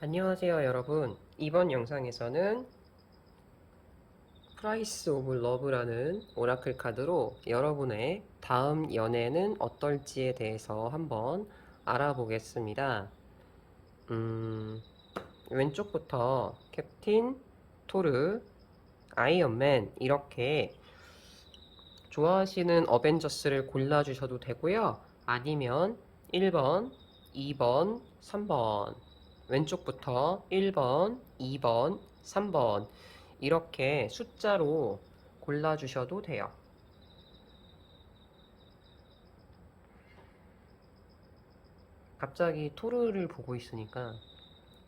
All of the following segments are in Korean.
안녕하세요 여러분. 이번 영상에서는 프라이스 오브 러브라는 오라클 카드로 여러분의 다음 연애는 어떨지에 대해서 한번 알아보겠습니다. 음, 왼쪽부터 캡틴, 토르, 아이언맨 이렇게 좋아하시는 어벤져스를 골라주셔도 되고요. 아니면 1번, 2번, 3번 왼쪽부터 1번, 2번, 3번 이렇게 숫자로 골라주셔도 돼요. 갑자기 토르를 보고 있으니까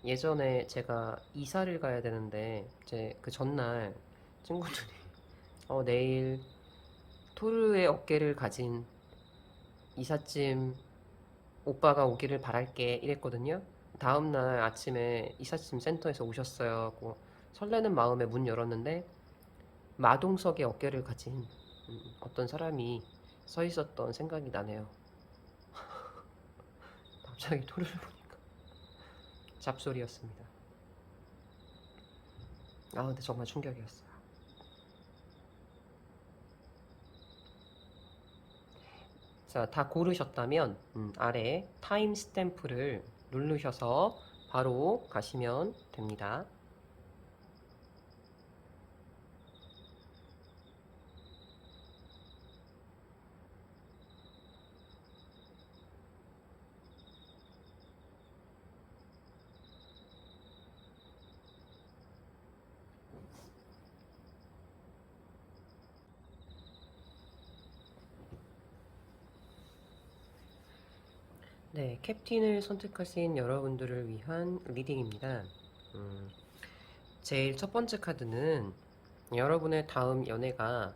예전에 제가 이사를 가야 되는데 이제 그 전날 친구들이 어, 내일 토르의 어깨를 가진 이삿짐 오빠가 오기를 바랄게 이랬거든요. 다음 날 아침에 이삿짐 센터에서 오셨어요 하고 설레는 마음에 문 열었는데 마동석의 어깨를 가진 음, 어떤 사람이 서 있었던 생각이 나네요. 갑자기 토르를 보니까 잡소리였습니다. 아 근데 정말 충격이었어요. 자, 다 고르셨다면 음, 아래 타임 스탬프를 누르셔서 바로 가시면 됩니다. 네, 캡틴을 선택하신 여러분들을 위한 리딩입니다. 음, 제일 첫 번째 카드는 여러분의 다음 연애가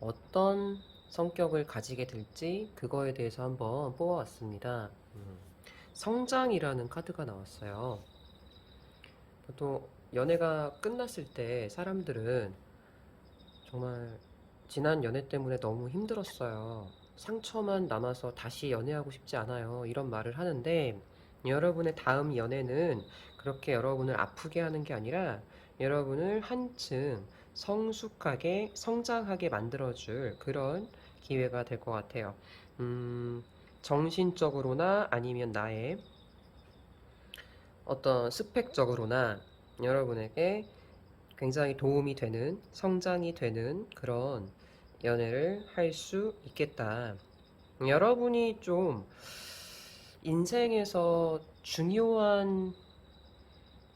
어떤 성격을 가지게 될지 그거에 대해서 한번 뽑아왔습니다. 음, 성장이라는 카드가 나왔어요. 또 연애가 끝났을 때 사람들은 정말 지난 연애 때문에 너무 힘들었어요. 상처만 남아서 다시 연애하고 싶지 않아요. 이런 말을 하는데 여러분의 다음 연애는 그렇게 여러분을 아프게 하는 게 아니라 여러분을 한층 성숙하게 성장하게 만들어줄 그런 기회가 될 것 같아요. 음, 정신적으로나 아니면 나의 어떤 스펙적으로나 여러분에게 굉장히 도움이 되는 성장이 되는 그런 연애를 할 수 있겠다. 여러분이 좀 인생에서 중요한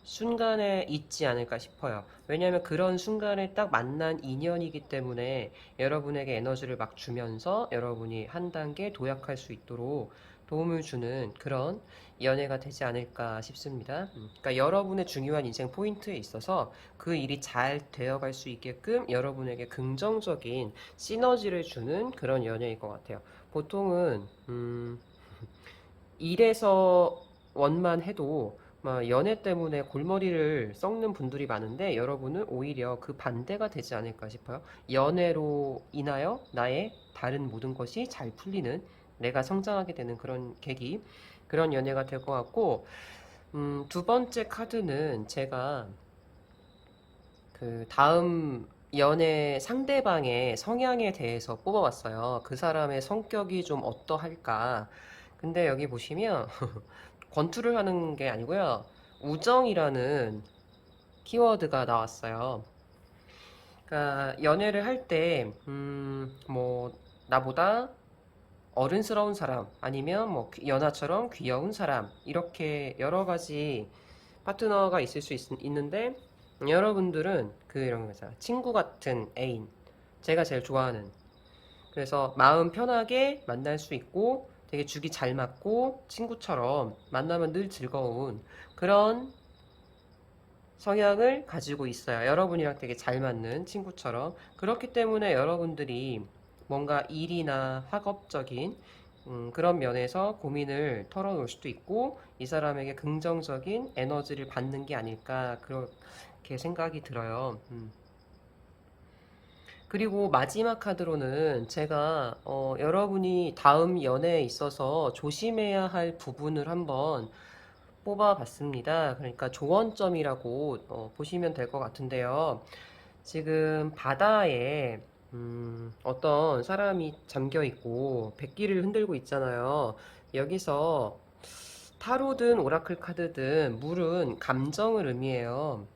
순간에 있지 않을까 싶어요. 왜냐하면 그런 순간에 딱 만난 인연이기 때문에 여러분에게 에너지를 막 주면서 여러분이 한 단계 도약할 수 있도록 도움을 주는 그런 연애가 되지 않을까 싶습니다. 음, 그러니까 여러분의 중요한 인생 포인트에 있어서 그 일이 잘 되어갈 수 있게끔 여러분에게 긍정적인 시너지를 주는 그런 연애일 것 같아요. 보통은 음, 일에서 원만 해도 막 연애 때문에 골머리를 썩는 분들이 많은데 여러분은 오히려 그 반대가 되지 않을까 싶어요. 연애로 인하여 나의 다른 모든 것이 잘 풀리는 내가 성장하게 되는 그런 계기, 그런 연애가 될 것 같고, 음, 두 번째 카드는 제가 그 다음 연애 상대방의 성향에 대해서 뽑아봤어요. 그 사람의 성격이 좀 어떠할까. 근데 여기 보시면 권투를 하는 게 아니고요. 우정이라는 키워드가 나왔어요. 그러니까 연애를 할 때, 음, 뭐, 나보다 어른스러운 사람, 아니면 뭐, 귀- 연하처럼 귀여운 사람, 이렇게 여러 가지 파트너가 있을 수 있, 있는데, 여러분들은 그 이런 거죠. 친구 같은 애인. 제가 제일 좋아하는. 그래서 마음 편하게 만날 수 있고, 되게 죽이 잘 맞고, 친구처럼 만나면 늘 즐거운 그런 성향을 가지고 있어요. 여러분이랑 되게 잘 맞는 친구처럼. 그렇기 때문에 여러분들이 뭔가 일이나 학업적인 음, 그런 면에서 고민을 털어놓을 수도 있고, 이 사람에게 긍정적인 에너지를 받는 게 아닐까, 그렇게 생각이 들어요. 음. 그리고 마지막 카드로는 제가 어, 여러분이 다음 연애에 있어서 조심해야 할 부분을 한번 뽑아봤습니다. 그러니까 조언점이라고 어, 보시면 될 것 같은데요. 지금 바다에 음, 어떤 사람이 잠겨 있고 백기를 흔들고 있잖아요. 여기서 타로든 오라클 카드든 물은 감정을 의미해요.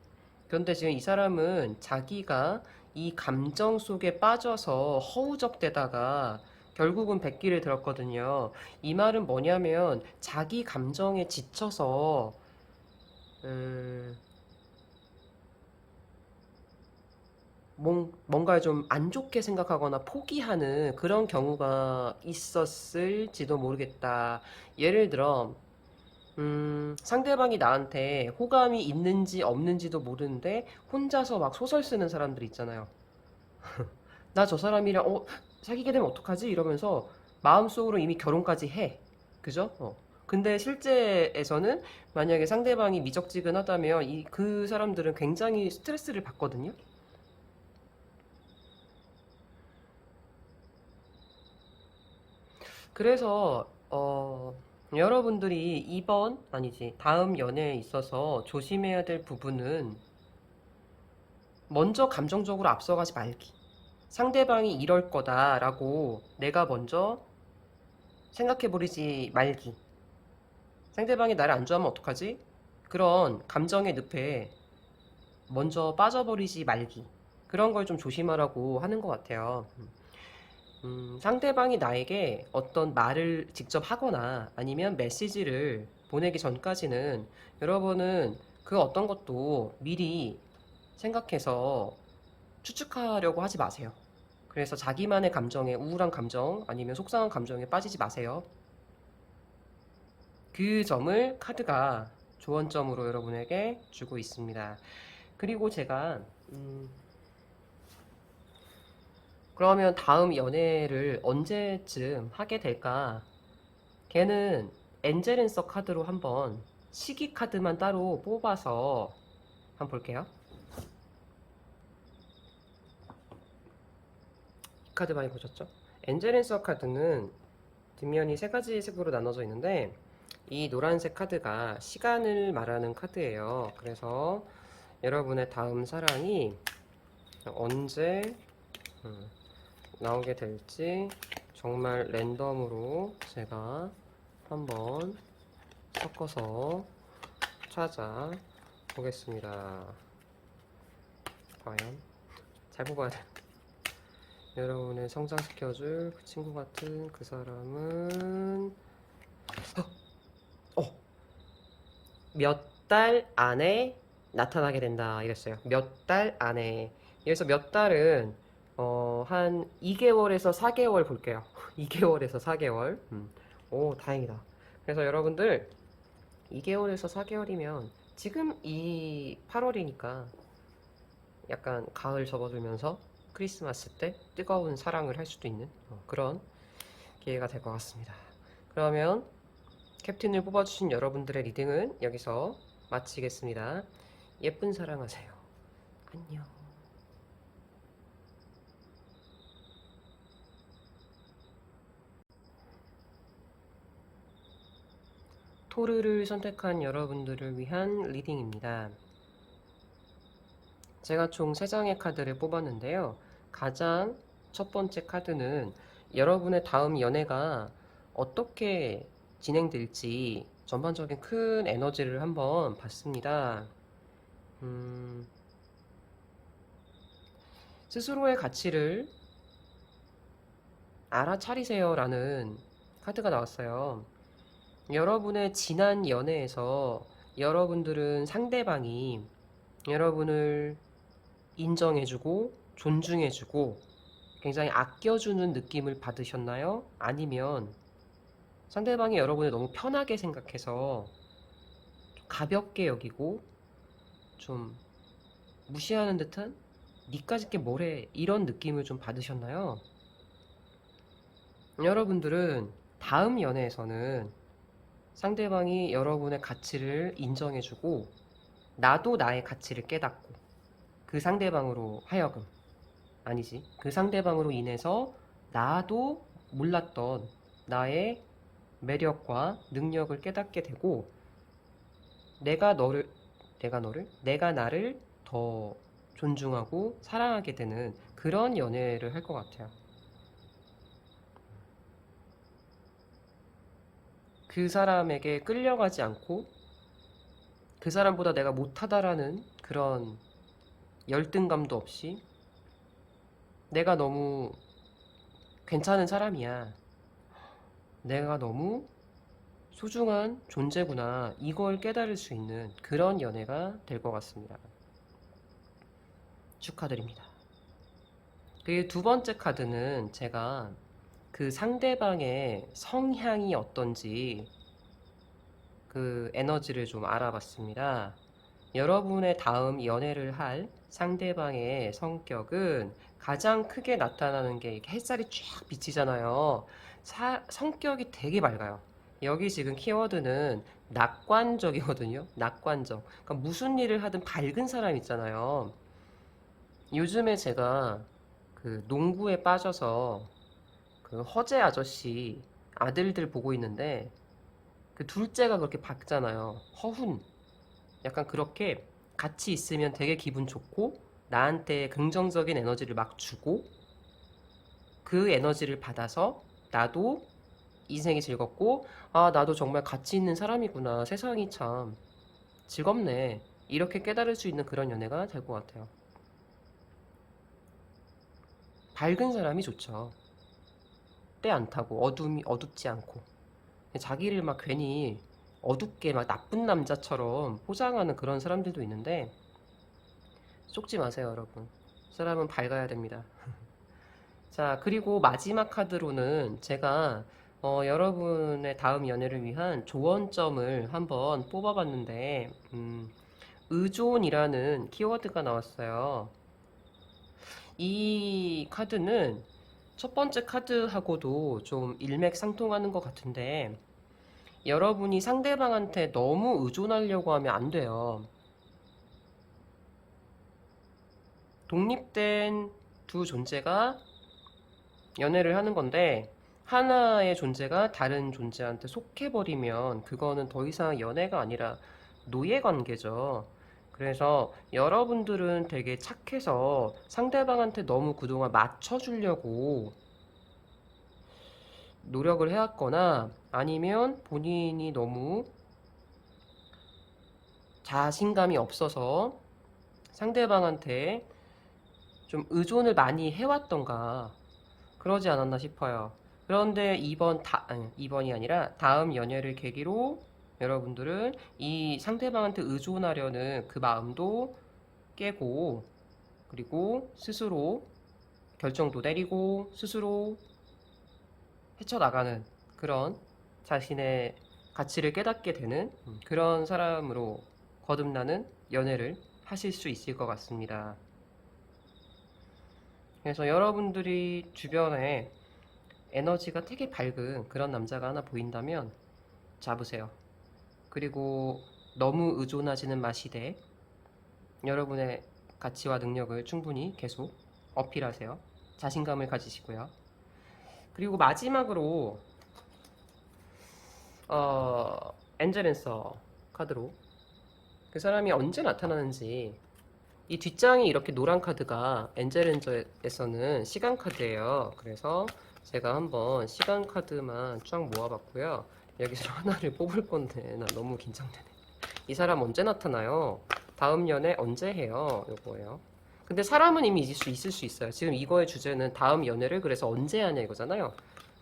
그런데 지금 이 사람은 자기가 이 감정 속에 빠져서 허우적대다가 결국은 백기를 들었거든요. 이 말은 뭐냐면 자기 감정에 지쳐서 음, 뭔, 뭔가 좀 안 좋게 생각하거나 포기하는 그런 경우가 있었을지도 모르겠다. 예를 들어 음, 상대방이 나한테 호감이 있는지 없는지도 모르는데 혼자서 막 소설 쓰는 사람들 있잖아요. 나 저 사람이랑 어, 사귀게 되면 어떡하지? 이러면서 마음속으로 이미 결혼까지 해. 그죠? 어. 근데 실제에서는 만약에 상대방이 미적지근하다면 이, 그 사람들은 굉장히 스트레스를 받거든요. 그래서 어, 여러분들이 이번 아니지 다음 연애에 있어서 조심해야 될 부분은 먼저 감정적으로 앞서가지 말기. 상대방이 이럴 거다라고 내가 먼저 생각해버리지 말기. 상대방이 나를 안 좋아하면 어떡하지? 그런 감정의 늪에 먼저 빠져버리지 말기. 그런 걸 좀 조심하라고 하는 것 같아요. 음, 상대방이 나에게 어떤 말을 직접 하거나 아니면 메시지를 보내기 전까지는 여러분은 그 어떤 것도 미리 생각해서 추측하려고 하지 마세요. 그래서 자기만의 감정에 우울한 감정 아니면 속상한 감정에 빠지지 마세요. 그 점을 카드가 조언점으로 여러분에게 주고 있습니다. 그리고 제가 음, 그러면 다음 연애를 언제쯤 하게 될까? 걔는 엔젤앤서 카드로 한번 시기 카드만 따로 뽑아서 한번 볼게요. 이 카드 많이 보셨죠? 엔젤앤서 카드는 뒷면이 세 가지 색으로 나눠져 있는데 이 노란색 카드가 시간을 말하는 카드예요. 그래서 여러분의 다음 사랑이 언제 음, 나오게 될지 정말 랜덤으로 제가 한번 섞어서 찾아 보겠습니다. 과연 잘 뽑아야 돼. 여러분의 성장시켜줄 그 친구 같은 그 사람은 어, 몇 달 안에 나타나게 된다 이랬어요. 몇 달 안에. 여기서 몇 달은 어, 한 2개월에서 4개월 볼게요. 2개월에서 4개월. 음. 오, 다행이다. 그래서 여러분들 2개월에서 4개월이면 지금 이 8월이니까 약간 가을 접어들면서 크리스마스 때 뜨거운 사랑을 할 수도 있는 어, 그런 기회가 될 것 같습니다. 그러면 캡틴을 뽑아주신 여러분들의 리딩은 여기서 마치겠습니다. 예쁜 사랑하세요. 안녕. 토르를 선택한 여러분들을 위한 리딩입니다. 제가 총 3장의 카드를 뽑았는데요. 가장 첫 번째 카드는 여러분의 다음 연애가 어떻게 진행될지 전반적인 큰 에너지를 한번 봤습니다. 음, 스스로의 가치를 알아차리세요라는 카드가 나왔어요. 여러분의 지난 연애에서 여러분들은 상대방이 여러분을 인정해주고 존중해주고 굉장히 아껴주는 느낌을 받으셨나요? 아니면 상대방이 여러분을 너무 편하게 생각해서 가볍게 여기고 좀 무시하는 듯한 니까짓 게 뭐래 이런 느낌을 좀 받으셨나요? 여러분들은 다음 연애에서는 상대방이 여러분의 가치를 인정해주고 나도 나의 가치를 깨닫고 그 상대방으로 하여금 아니지 그 상대방으로 인해서 나도 몰랐던 나의 매력과 능력을 깨닫게 되고 내가 너를 내가 너를 내가 나를 더 존중하고 사랑하게 되는 그런 연애를 할 것 같아요. 그 사람에게 끌려가지 않고 그 사람보다 내가 못하다라는 그런 열등감도 없이 내가 너무 괜찮은 사람이야. 내가 너무 소중한 존재구나. 이걸 깨달을 수 있는 그런 연애가 될 것 같습니다. 축하드립니다. 그리고 두 번째 카드는 제가 그 상대방의 성향이 어떤지 그 에너지를 좀 알아봤습니다. 여러분의 다음 연애를 할 상대방의 성격은 가장 크게 나타나는 게 햇살이 쫙 비치잖아요. 사- 성격이 되게 맑아요. 여기 지금 키워드는 낙관적이거든요. 낙관적. 그러니까 무슨 일을 하든 밝은 사람 있잖아요. 요즘에 제가 그 농구에 빠져서 그 허재 아저씨 아들들 보고 있는데 그 둘째가 그렇게 밝잖아요. 허훈. 약간 그렇게 같이 있으면 되게 기분 좋고 나한테 긍정적인 에너지를 막 주고 그 에너지를 받아서 나도 인생이 즐겁고 아 나도 정말 가치 있는 사람이구나 세상이 참 즐겁네 이렇게 깨달을 수 있는 그런 연애가 될 것 같아요 밝은 사람이 좋죠 때안 타고 어둠이 어둡지 않고 자기를 막 괜히 어둡게 막 나쁜 남자처럼 포장하는 그런 사람들도 있는데 속지 마세요, 여러분. 사람은 밝아야 됩니다. 자, 그리고 마지막 카드로는 제가 어, 여러분의 다음 연애를 위한 조언점을 한번 뽑아봤는데, 음, 의존이라는 키워드가 나왔어요. 이 카드는 첫 번째 카드하고도 좀 일맥상통하는 것 같은데, 여러분이 상대방한테 너무 의존하려고 하면 안 돼요. 독립된 두 존재가 연애를 하는 건데 하나의 존재가 다른 존재한테 속해버리면 그거는 더 이상 연애가 아니라 노예 관계죠. 그래서 여러분들은 되게 착해서 상대방한테 너무 그동안 맞춰주려고 노력을 해왔거나 아니면 본인이 너무 자신감이 없어서 상대방한테 좀 의존을 많이 해왔던가 그러지 않았나 싶어요. 그런데 이번 다 아니, 이번이 아니라 다음 연애를 계기로 여러분들은 이 상대방한테 의존하려는 그 마음도 깨고 그리고 스스로 결정도 내리고 스스로 헤쳐나가는 그런 자신의 가치를 깨닫게 되는 그런 사람으로 거듭나는 연애를 하실 수 있을 것 같습니다. 그래서 여러분들이 주변에 에너지가 되게 밝은 그런 남자가 하나 보인다면 잡으세요. 그리고 너무 의존하지는 마시되 여러분의 가치와 능력을 충분히 계속 어필하세요. 자신감을 가지시고요. 그리고 마지막으로 어, 엔젤앤서 카드로 그 사람이 언제 나타나는지 이 뒷장이 이렇게 노란 카드가 엔젤렌저에서는 시간 카드예요. 그래서 제가 한번 시간 카드만 쫙 모아봤고요. 여기서 하나를 뽑을 건데 나 너무 긴장되네. 이 사람 언제 나타나요? 다음 연애 언제 해요? 요거예요. 근데 사람은 이미 있을 수, 있을 수 있어요. 지금 이거의 주제는 다음 연애를 그래서 언제 하냐 이거잖아요.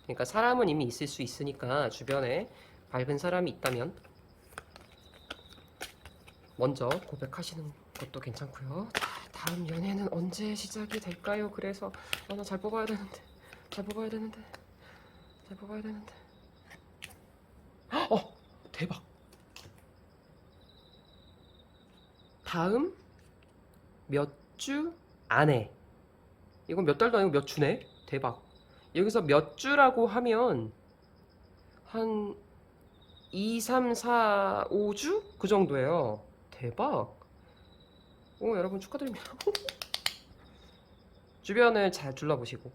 그러니까 사람은 이미 있을 수 있으니까 주변에 밝은 사람이 있다면 먼저 고백하시는 것도 괜찮고요. 자, 다음 연애는 언제 시작이 될까요? 그래서 아, 나 잘 뽑아야 되는데, 잘 뽑아야 되는데, 잘 뽑아야 되는데. 어, 대박. 다음 몇 주 안에. 이건 몇 달도 아니고 몇 주네? 대박. 여기서 몇 주라고 하면 한 2, 3, 4, 5주? 그 정도예요. 대박. 오, 여러분 축하드립니다. 주변을 잘 둘러보시고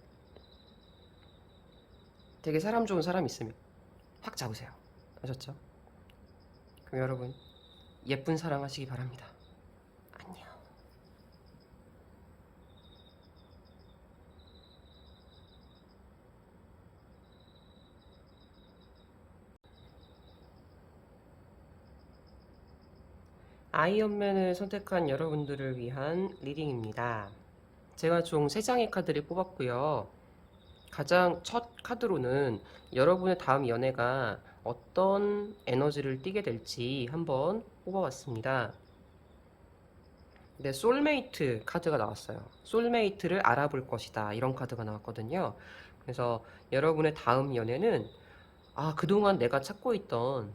되게 사람 좋은 사람 있으면 확 잡으세요. 아셨죠? 그럼 여러분 예쁜 사랑하시기 바랍니다. 아이언맨을 선택한 여러분들을 위한 리딩입니다. 제가 총 3장의 카드를 뽑았고요. 가장 첫 카드로는 여러분의 다음 연애가 어떤 에너지를 띠게 될지 한번 뽑아봤습니다. 네, 솔메이트 카드가 나왔어요. 솔메이트를 알아볼 것이다. 이런 카드가 나왔거든요. 그래서 여러분의 다음 연애는 아, 그동안 내가 찾고 있던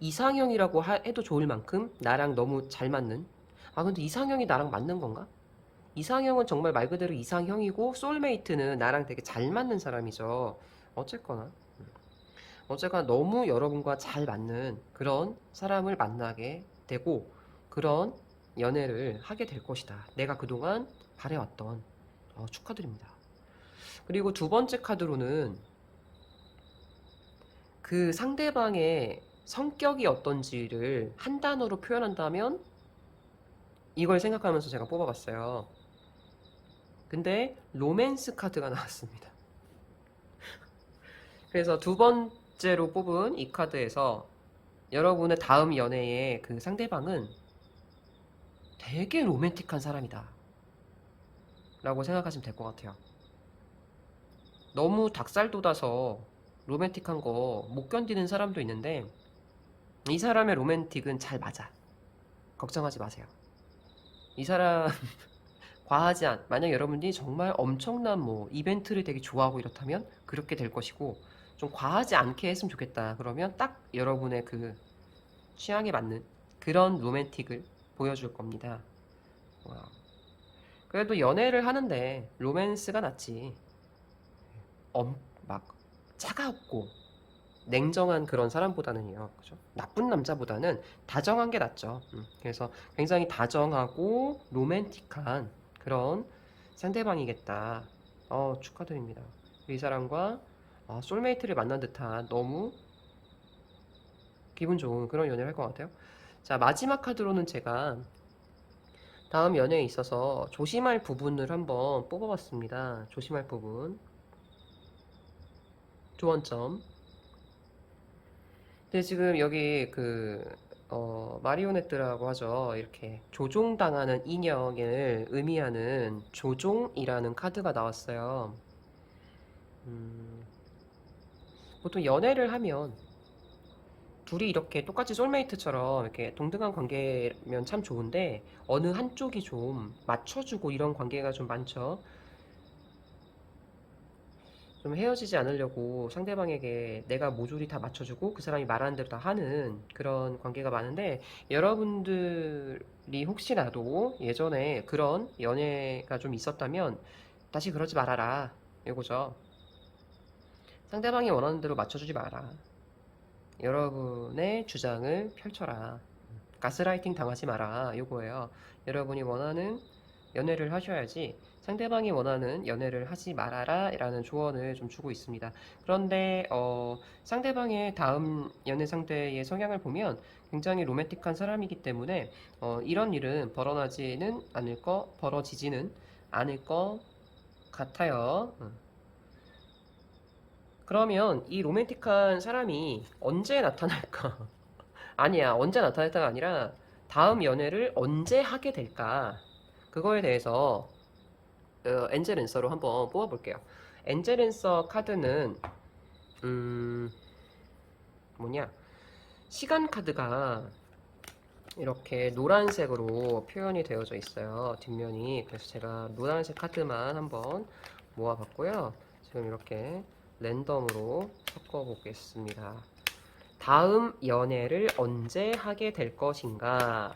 이상형이라고 하- 해도 좋을 만큼 나랑 너무 잘 맞는 아, 근데 이상형이 나랑 맞는 건가? 이상형은 정말 말 그대로 이상형이고 소울메이트는 나랑 되게 잘 맞는 사람이죠. 어쨌거나 음. 어쨌거나 너무 여러분과 잘 맞는 그런 사람을 만나게 되고 그런 연애를 하게 될 것이다. 내가 그동안 바래왔던 어, 축하드립니다. 그리고 두 번째 카드로는 그 상대방의 성격이 어떤지를 한 단어로 표현한다면 이걸 생각하면서 제가 뽑아봤어요. 근데 로맨스 카드가 나왔습니다. 그래서 두 번 째로 뽑은 이 카드에서 여러분의 다음 연애의 그 상대방은 되게 로맨틱한 사람이다. 라고 생각하시면 될 것 같아요. 너무 닭살 돋아서 로맨틱한 거 못 견디는 사람도 있는데 이 사람의 로맨틱은 잘 맞아. 걱정하지 마세요. 이 사람 과하지 않. 만약 여러분들이 정말 엄청난 뭐 이벤트를 되게 좋아하고 이렇다면 그렇게 될 것이고 좀 과하지 않게 했으면 좋겠다. 그러면 딱 여러분의 그 취향에 맞는 그런 로맨틱을 보여줄 겁니다. 와. 그래도 연애를 하는데 로맨스가 낫지. 엄, 막 차갑고 냉정한 그런 사람보다는요. 그죠? 나쁜 남자보다는 다정한 게 낫죠. 음, 그래서 굉장히 다정하고 로맨틱한 그런 상대방이겠다. 어, 축하드립니다. 이 사람과 아, 솔메이트를 만난 듯한 너무 기분 좋은 그런 연애를 할 것 같아요. 자, 마지막 카드로는 제가 다음 연애에 있어서 조심할 부분을 한번 뽑아봤습니다. 조심할 부분. 조언점. 근데 지금 여기 그, 어, 마리오네트라고 하죠. 이렇게 조종당하는 인형을 의미하는 조종이라는 카드가 나왔어요. 음, 보통 연애를 하면 둘이 이렇게 똑같이 솔메이트처럼 이렇게 동등한 관계면 참 좋은데 어느 한쪽이 좀 맞춰주고 이런 관계가 좀 많죠. 좀 헤어지지 않으려고 상대방에게 내가 모조리 다 맞춰주고 그 사람이 말하는 대로 다 하는 그런 관계가 많은데 여러분들이 혹시라도 예전에 그런 연애가 좀 있었다면 다시 그러지 말아라 이거죠. 상대방이 원하는 대로 맞춰주지 마라. 여러분의 주장을 펼쳐라. 가스라이팅 당하지 마라. 요거예요. 여러분이 원하는 연애를 하셔야지 상대방이 원하는 연애를 하지 말아라 라는 조언을 좀 주고 있습니다. 그런데 어, 상대방의 다음 연애 상대의 성향을 보면 굉장히 로맨틱한 사람이기 때문에 어, 이런 일은 벌어나지는 않을 거 벌어지지는 않을 것 같아요. 음. 그러면 이 로맨틱한 사람이 언제 나타날까? 아니야, 언제 나타날까가 아니라 다음 연애를 언제 하게 될까? 그거에 대해서 어, 엔젤 앤서로 한번 뽑아볼게요. 엔젤 앤서 카드는 음 뭐냐 시간 카드가 이렇게 노란색으로 표현이 되어져 있어요. 뒷면이 그래서 제가 노란색 카드만 한번 모아봤고요. 지금 이렇게 랜덤으로 섞어 보겠습니다. 다음 연애를 언제 하게 될 것인가?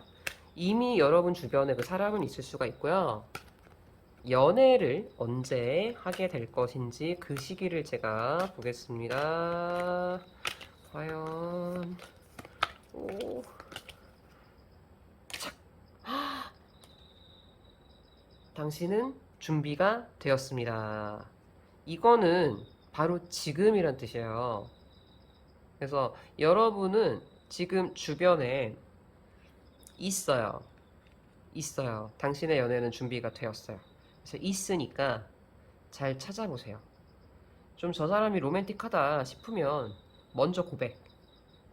이미 여러분 주변에 그 사람은 있을 수가 있고요. 연애를 언제 하게 될 것인지 그 시기를 제가 보겠습니다. 과연 오 착. 당신은 준비가 되었습니다. 이거는 바로 지금이란 뜻이에요. 그래서 여러분은 지금 주변에 있어요. 있어요. 당신의 연애는 준비가 되었어요. 그래서 있으니까 잘 찾아보세요. 좀 저 사람이 로맨틱하다 싶으면 먼저 고백.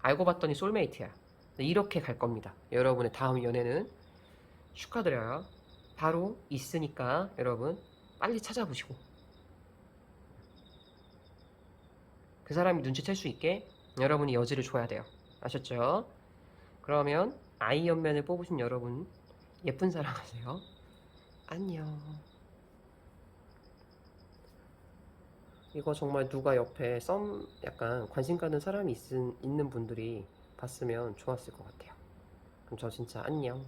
알고 봤더니 솔메이트야. 네, 이렇게 갈 겁니다. 여러분의 다음 연애는 축하드려요. 바로 있으니까 여러분 빨리 찾아보시고 그 사람이 눈치챌 수 있게 여러분이 여지를 줘야 돼요. 아셨죠? 그러면 아이언맨을 뽑으신 여러분 예쁜 사랑하세요. 안녕. 이거 정말 누가 옆에 썸 약간 관심 가는 사람이 있, 있는 분들이 봤으면 좋았을 것 같아요. 그럼 저 진짜 안녕.